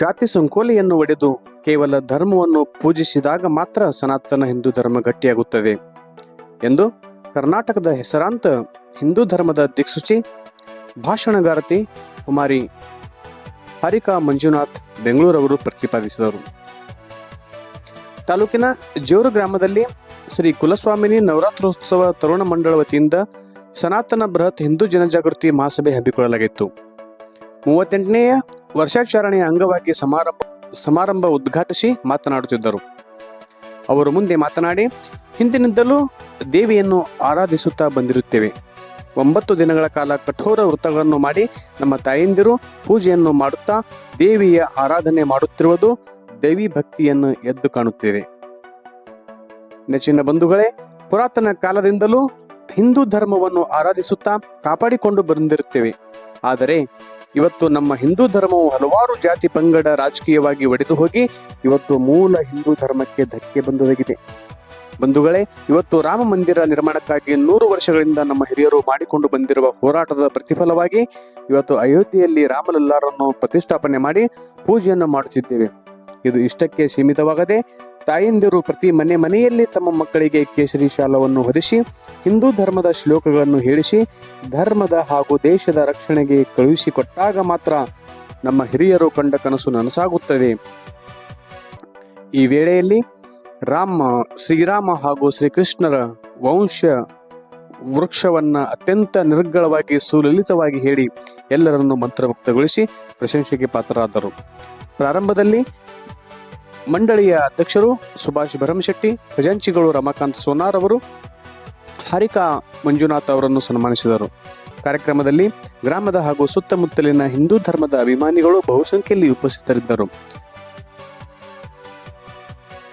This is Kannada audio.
ಜಾತಿ ಸಂಕೋಲೆಯನ್ನು ಒಡೆದು ಕೇವಲ ಧರ್ಮವನ್ನು ಪೂಜಿಸಿದಾಗ ಮಾತ್ರ ಸನಾತನ ಹಿಂದೂ ಧರ್ಮ ಗಟ್ಟಿಯಾಗುತ್ತದೆ ಎಂದು ಕರ್ನಾಟಕದ ಹೆಸರಾಂತ ಹಿಂದೂ ಧರ್ಮದ ದಿಕ್ಸೂಚಿ ಭಾಷಣಗಾರತಿ ಕುಮಾರಿ ಹರಿಕಾ ಮಂಜುನಾಥ್ ಬೆಂಗಳೂರವರು ಪ್ರತಿಪಾದಿಸಿದರು. ತಾಲೂಕಿನ ಜೋರು ಗ್ರಾಮದಲ್ಲಿ ಶ್ರೀ ಕುಲಸ್ವಾಮಿನಿ ನವರಾತ್ರೋತ್ಸವ ತರುಣ ಮಂಡಳ ವತಿಯಿಂದ ಸನಾತನ ಬೃಹತ್ ಹಿಂದೂ ಜನಜಾಗೃತಿ ಮಹಾಸಭೆ ಹಮ್ಮಿಕೊಳ್ಳಲಾಗಿತ್ತು. ಮೂವತ್ತೆಂಟನೆಯ ವರ್ಷಾಚರಣೆಯ ಅಂಗವಾಗಿ ಸಮಾರಂಭ ಸಮಾರಂಭ ಉದ್ಘಾಟಿಸಿ ಮಾತನಾಡುತ್ತಿದ್ದರು. ಅವರು ಮುಂದೆ ಮಾತನಾಡಿ, ಹಿಂದಿನಿಂದಲೂ ದೇವಿಯನ್ನು ಆರಾಧಿಸುತ್ತಾ ಬಂದಿರುತ್ತೇವೆ. ಒಂಬತ್ತು ದಿನಗಳ ಕಾಲ ಕಠೋರ ವೃತ್ತಗಳನ್ನು ಮಾಡಿ ನಮ್ಮ ತಾಯಂದಿರು ಪೂಜೆಯನ್ನು ಮಾಡುತ್ತಾ ದೇವಿಯ ಆರಾಧನೆ ಮಾಡುತ್ತಿರುವುದು ದೇವಿ ಭಕ್ತಿಯನ್ನು ಎದ್ದು ಕಾಣುತ್ತೇವೆ. ನೆಚ್ಚಿನ ಬಂಧುಗಳೇ, ಪುರಾತನ ಕಾಲದಿಂದಲೂ ಹಿಂದೂ ಧರ್ಮವನ್ನು ಆರಾಧಿಸುತ್ತಾ ಕಾಪಾಡಿಕೊಂಡು ಬಂದಿರುತ್ತೇವೆ. ಆದರೆ ಇವತ್ತು ನಮ್ಮ ಹಿಂದೂ ಧರ್ಮವು ಹಲವಾರು ಜಾತಿ ಪಂಗಡ ರಾಜಕೀಯವಾಗಿ ಒಡೆದು ಹೋಗಿ ಇವತ್ತು ಮೂಲ ಹಿಂದೂ ಧರ್ಮಕ್ಕೆ ಧಕ್ಕೆ ಬಂದೊದಗಿದೆ. ಬಂಧುಗಳೇ, ಇವತ್ತು ರಾಮ ಮಂದಿರ ನಿರ್ಮಾಣಕ್ಕಾಗಿ ನೂರು ವರ್ಷಗಳಿಂದ ನಮ್ಮ ಹಿರಿಯರು ಮಾಡಿಕೊಂಡು ಬಂದಿರುವ ಹೋರಾಟದ ಪ್ರತಿಫಲವಾಗಿ ಇವತ್ತು ಅಯೋಧ್ಯೆಯಲ್ಲಿ ರಾಮಲಲ್ಲಾರನ್ನು ಪ್ರತಿಷ್ಠಾಪನೆ ಮಾಡಿ ಪೂಜೆಯನ್ನು ಮಾಡುತ್ತಿದ್ದೇವೆ. ಇದು ಇಷ್ಟಕ್ಕೆ ಸೀಮಿತವಾಗದೆ ತಾಯಂದಿರು ಪ್ರತಿ ಮನೆ ಮನೆಯಲ್ಲಿ ತಮ್ಮ ಮಕ್ಕಳಿಗೆ ಕೇಸರಿ ಶಾಲವನ್ನು ಹೊದಿಸಿ, ಹಿಂದೂ ಧರ್ಮದ ಶ್ಲೋಕಗಳನ್ನು ಹೇಳಿಸಿ, ಧರ್ಮದ ಹಾಗೂ ದೇಶದ ರಕ್ಷಣೆಗೆ ಕಳುಹಿಸಿಕೊಟ್ಟಾಗ ಮಾತ್ರ ನಮ್ಮ ಹಿರಿಯರು ಕಂಡ ಕನಸು ನನಸಾಗುತ್ತದೆ. ಈ ವೇಳೆಯಲ್ಲಿ ರಾಮ, ಶ್ರೀರಾಮ ಹಾಗೂ ಶ್ರೀಕೃಷ್ಣರ ವಂಶ ವೃಕ್ಷವನ್ನ ಅತ್ಯಂತ ನಿರ್ಗಳವಾಗಿ ಸುಲಲಿತವಾಗಿ ಹೇಳಿ ಎಲ್ಲರನ್ನು ಮಂತ್ರಮುಕ್ತಗೊಳಿಸಿ ಪ್ರಶಂಸೆಗೆ ಪಾತ್ರರಾದರು. ಪ್ರಾರಂಭದಲ್ಲಿ ಮಂಡಳಿಯ ಅಧ್ಯಕ್ಷರು ಸುಭಾಷ್ ಭರಮಶೆಟ್ಟಿ, ಖಜಾಂಚಿಗಳು ರಮಾಕಾಂತ್ ಸೋನಾರ್ ಅವರು, ಹರಿಕಾ ಮಂಜುನಾಥ್ ಅವರನ್ನು ಸನ್ಮಾನಿಸಿದರು. ಕಾರ್ಯಕ್ರಮದಲ್ಲಿ ಗ್ರಾಮದ ಹಾಗೂ ಸುತ್ತಮುತ್ತಲಿನ ಹಿಂದೂ ಧರ್ಮದ ಅಭಿಮಾನಿಗಳು ಬಹುಸಂಖ್ಯೆಯಲ್ಲಿ ಉಪಸ್ಥಿತರಿದ್ದರು.